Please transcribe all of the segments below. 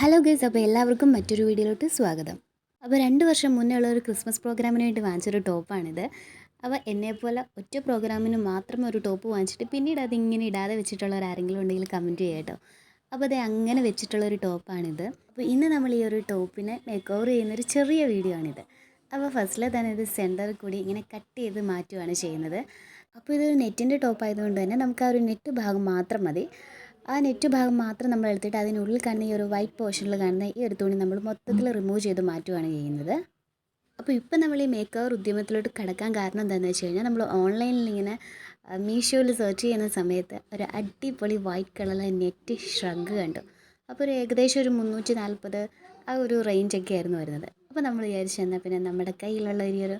Hello guys അപ്പോൾ എല്ലാവർക്കും മറ്റൊരു വീഡിയോയിലോട്ട് സ്വാഗതം. അപ്പോൾ രണ്ട് വർഷം മുന്നേ ഉള്ള ഒരു ക്രിസ്മസ് പ്രോഗ്രാമിന് വേണ്ടി വാങ്ങിച്ചൊരു ടോപ്പാണിത്. അപ്പോൾ എന്നെപ്പോലെ ഒറ്റ പ്രോഗ്രാമിന് മാത്രം ഒരു ടോപ്പ് വാങ്ങിച്ചിട്ട് പിന്നീട് അതിങ്ങനെ ഇടാതെ വെച്ചിട്ടുള്ളവർ ആരെങ്കിലും ഉണ്ടെങ്കിൽ കമന്റ് ചെയ്യാം കേട്ടോ. അപ്പോൾ അത് അങ്ങനെ വെച്ചിട്ടുള്ള ഒരു ടോപ്പാണിത്. അപ്പോൾ ഇന്ന് നമ്മൾ ഈ ഒരു ടോപ്പിനെ മേക്ക് ഓവർ ചെയ്യുന്ന ഒരു ചെറിയ വീഡിയോ ആണിത്. അപ്പോൾ ഫസ്റ്റിൽ തന്നെ ഇത് സെന്ററിൽ കൂടി ഇങ്ങനെ കട്ട് ചെയ്ത് മാറ്റുകയാണ് ചെയ്യുന്നത്. അപ്പോൾ ഇതൊരു നെറ്റിന്റെ ടോപ്പ് ആയതുകൊണ്ട് തന്നെ നമുക്ക് ആ ഒരു നെറ്റ് ഭാഗം മാത്രം മതി. ആ നെറ്റ് ഭാഗം മാത്രം നമ്മൾ എടുത്തിട്ട് അതിനുള്ളിൽ കാണുന്ന ഈ ഒരു വൈറ്റ് പോർഷനിൽ കാണുന്ന ഈ ഒരു തുണി നമ്മൾ മൊത്തത്തിൽ റിമൂവ് ചെയ്ത് മാറ്റുകയാണ് ചെയ്യുന്നത്. അപ്പോൾ ഇപ്പം നമ്മൾ ഈ മേക്ക് ഓവർ ഉദ്യമത്തിലോട്ട് കടക്കാൻ കാരണം എന്താണെന്ന് വെച്ച് കഴിഞ്ഞാൽ നമ്മൾ ഓൺലൈനിൽ ഇങ്ങനെ മീഷോയിൽ സെർച്ച് ചെയ്യുന്ന സമയത്ത് ഒരു അടിപൊളി വൈറ്റ് കളറിലെ നെറ്റ് ഷ്രഗ് കണ്ടു. അപ്പോൾ ഒരു ഏകദേശം ഒരു മുന്നൂറ്റി നാൽപ്പത് ആ ഒരു റേഞ്ചൊക്കെ ആയിരുന്നു വരുന്നത്. അപ്പോൾ നമ്മൾ വിചാരിച്ചു എന്നാൽ പിന്നെ നമ്മുടെ കയ്യിലുള്ള ഈ ഒരു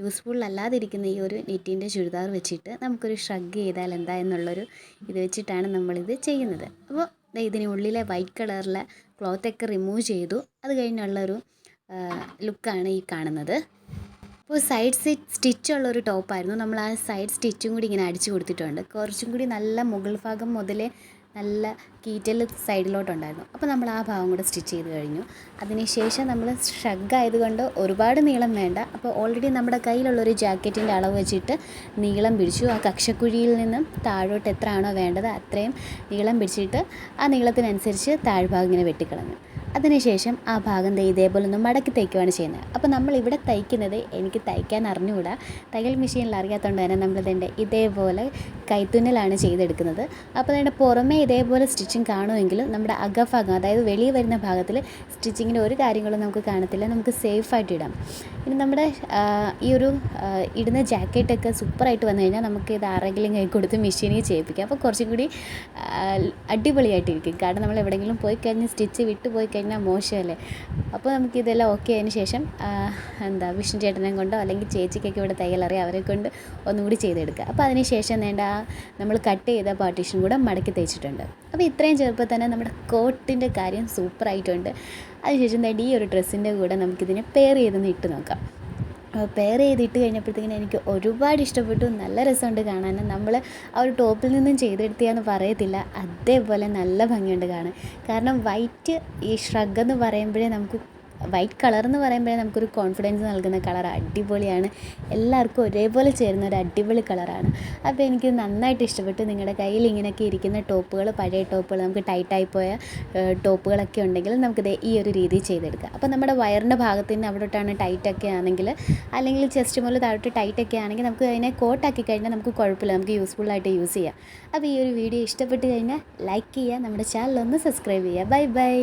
യൂസ്ഫുൾ അല്ലാതിരിക്കുന്ന ഈ ഒരു നെറ്റിന്റെ ചുരിദാർ വെച്ചിട്ട് നമുക്കൊരു ഷ്രഗ് ചെയ്താൽ എന്താ എന്നുള്ളൊരു ഇത് വെച്ചിട്ടാണ് നമ്മളിത് ചെയ്യുന്നത്. അപ്പോൾ ദേ ഇതിനുള്ളിലെ വൈറ്റ് കളറിലെ ക്ലോത്തൊക്കെ റിമൂവ് ചെയ്തു. അത് കഴിഞ്ഞുള്ളൊരു ലുക്കാണ് ഈ കാണുന്നത്. അപ്പോൾ സൈഡ് സ്റ്റിച്ച് ഉള്ള ഒരു ടോപ്പായിരുന്നു നമ്മൾ ആ സൈഡ് സ്റ്റിച്ചും കൂടി ഇങ്ങനെ അടിച്ചു കൊടുത്തിട്ടുണ്ട്. കുറച്ചും കൂടി നല്ല മുകൾ ഭാഗം മുതലേ നല്ല കീറ്റൽ സൈഡിലോട്ടുണ്ടായിരുന്നു. അപ്പോൾ നമ്മൾ ആ ഭാഗം കൂടെ സ്റ്റിച്ച് ചെയ്ത് കഴിഞ്ഞു. അതിനുശേഷം നമ്മൾ ഷഗ് ആയതുകൊണ്ട് ഒരുപാട് നീളം വേണ്ട. അപ്പോൾ ഓൾറെഡി നമ്മുടെ കയ്യിലുള്ളൊരു ജാക്കറ്റിന്റെ അളവ് വെച്ചിട്ട് നീളം പിടിച്ചു. ആ കക്ഷക്കുഴിയിൽ നിന്നും താഴോട്ട് എത്രയാണോ വേണ്ടത് അത്രയും നീളം പിടിച്ചിട്ട് ആ നീളത്തിനനുസരിച്ച് താഴ്ഭാഗം ഇങ്ങനെ വെട്ടിക്കളഞ്ഞു. അതിനുശേഷം ആ ഭാഗം ദേ ഇതേപോലെ ഒന്ന് മടക്കി തയ്ക്കുകയാണ് ചെയ്യുന്നത്. അപ്പോൾ നമ്മൾ ഇവിടെ തയ്ക്കുന്നത് എനിക്ക് തയ്ക്കാൻ അറിഞ്ഞുകൂടാ. തയ്യൽ മെഷീനിൽ അറിയാത്തതുകൊണ്ട് തന്നെ നമ്മളിതിന്റെ ഇതേപോലെ കൈത്തുന്നലാണ് ചെയ്തെടുക്കുന്നത്. അപ്പോൾ അതിന്റെ പുറമേ ഇതേപോലെ സ്റ്റിച്ചിങ് കാണുമെങ്കിലും നമ്മുടെ അകഭാഗം അതായത് വെളിയിൽ വരുന്ന ഭാഗത്തിൽ സ്റ്റിച്ചിങ്ങിന്റെ ഒരു കാര്യങ്ങളും നമുക്ക് കാണത്തില്ല. നമുക്ക് സേഫായിട്ട് ഇടാം. ഇനി നമ്മുടെ ഈ ഒരു ഇടുന്ന ജാക്കറ്റൊക്കെ സൂപ്പറായിട്ട് വന്നു കഴിഞ്ഞാൽ നമുക്ക് ഇത് ആരെങ്കിലും കൈ കൊടുത്ത് മെഷീനിൽ ചെയ്യിപ്പിക്കാം. അപ്പോൾ കുറച്ചും കൂടി അടിപൊളിയായിട്ടിരിക്കും. കാരണം നമ്മൾ എവിടെയെങ്കിലും പോയി കഴിഞ്ഞ് സ്റ്റിച്ച് വിട്ടു പോയി കഴിഞ്ഞാൽ മോശമല്ലേ? അപ്പോൾ നമുക്ക് ഇതെല്ലാം ഓക്കെ ആയതിന് ശേഷം എന്താ വിഷ്ണു ചേട്ടനെ കൊണ്ടോ അല്ലെങ്കിൽ ചേച്ചിക്കൊക്കെ ഇവിടെ തയ്യലറിയാം അവരെ കൊണ്ട് ഒന്നുകൂടി ചെയ്തെടുക്കുക. അപ്പോൾ അതിന് ശേഷം വേണ്ട നമ്മൾ കട്ട് ചെയ്ത പാർട്ടീഷൻ കൂടെ മടക്കി തയ്ച്ചിട്ടുണ്ട് അപ്പോൾ ഇത്രയും ചെറുപ്പം തന്നെ നമ്മുടെ കോട്ടിന്റെ കാര്യം സൂപ്പറായിട്ടുണ്ട് അതിനുശേഷം ഈ ഒരു ഡ്രസ്സിന്റെ കൂടെ നമുക്കിതിനെ പെയർ ചെയ്തൊന്ന് ഇട്ട് നോക്കാം. പെയർ ചെയ്തിട്ട് കഴിഞ്ഞപ്പോഴത്തേക്കിനും എനിക്ക് ഒരുപാട് ഇഷ്ടപ്പെട്ടു. നല്ല രസമുണ്ട് കാണാൻ നമ്മൾ ആ ഒരു ടോപ്പിൽ നിന്നും ചെയ്തെടുത്തിയാന്ന് പറയത്തില്ല. അതേപോലെ നല്ല ഭംഗിയുണ്ട് കാണാൻ. കാരണം വൈറ്റ് ഈ ഷ്രഗ് എന്ന് പറയുമ്പോഴേ നമുക്ക് വൈറ്റ് കളർ എന്ന് പറയുമ്പോഴേ നമുക്കൊരു കോൺഫിഡൻസ് നൽകുന്ന കളർ അടിപൊളിയാണ്. എല്ലാവർക്കും ഒരേപോലെ ചേരുന്ന ഒരു അടിപൊളി കളറാണ്. അപ്പോൾ എനിക്ക് നന്നായിട്ട് ഇഷ്ടപ്പെട്ടു നിങ്ങളുടെ കയ്യിൽ ഇങ്ങനെയൊക്കെ ഇരിക്കുന്ന ടോപ്പുകൾ പഴയ ടോപ്പുകൾ നമുക്ക് ടൈറ്റായി പോയ ടോപ്പുകളൊക്കെ ഉണ്ടെങ്കിൽ നമുക്കിത് ഈ ഒരു രീതിയിൽ ചെയ്തെടുക്കാം. അപ്പോൾ നമ്മുടെ വയറിന്റെ ഭാഗത്തിന് അവിടോട്ടാണ് ടൈറ്റൊക്കെ ആണെങ്കിൽ അല്ലെങ്കിൽ ചെസ്റ്റ് മുതൽ താഴോട്ട് ടൈറ്റൊക്കെ ആണെങ്കിൽ നമുക്ക് അതിനെ കോട്ടാക്കി കഴിഞ്ഞാൽ നമുക്ക് കുഴപ്പമില്ല നമുക്ക് യൂസ്ഫുള്ളായിട്ട് യൂസ് ചെയ്യാം. അപ്പോൾ ഈ ഒരു വീഡിയോ ഇഷ്ടപ്പെട്ട് കഴിഞ്ഞാൽ ലൈക്ക് ചെയ്യുക നമ്മുടെ ചാനൽ ഒന്ന് സബ്സ്ക്രൈബ് ചെയ്യുക. Bye bye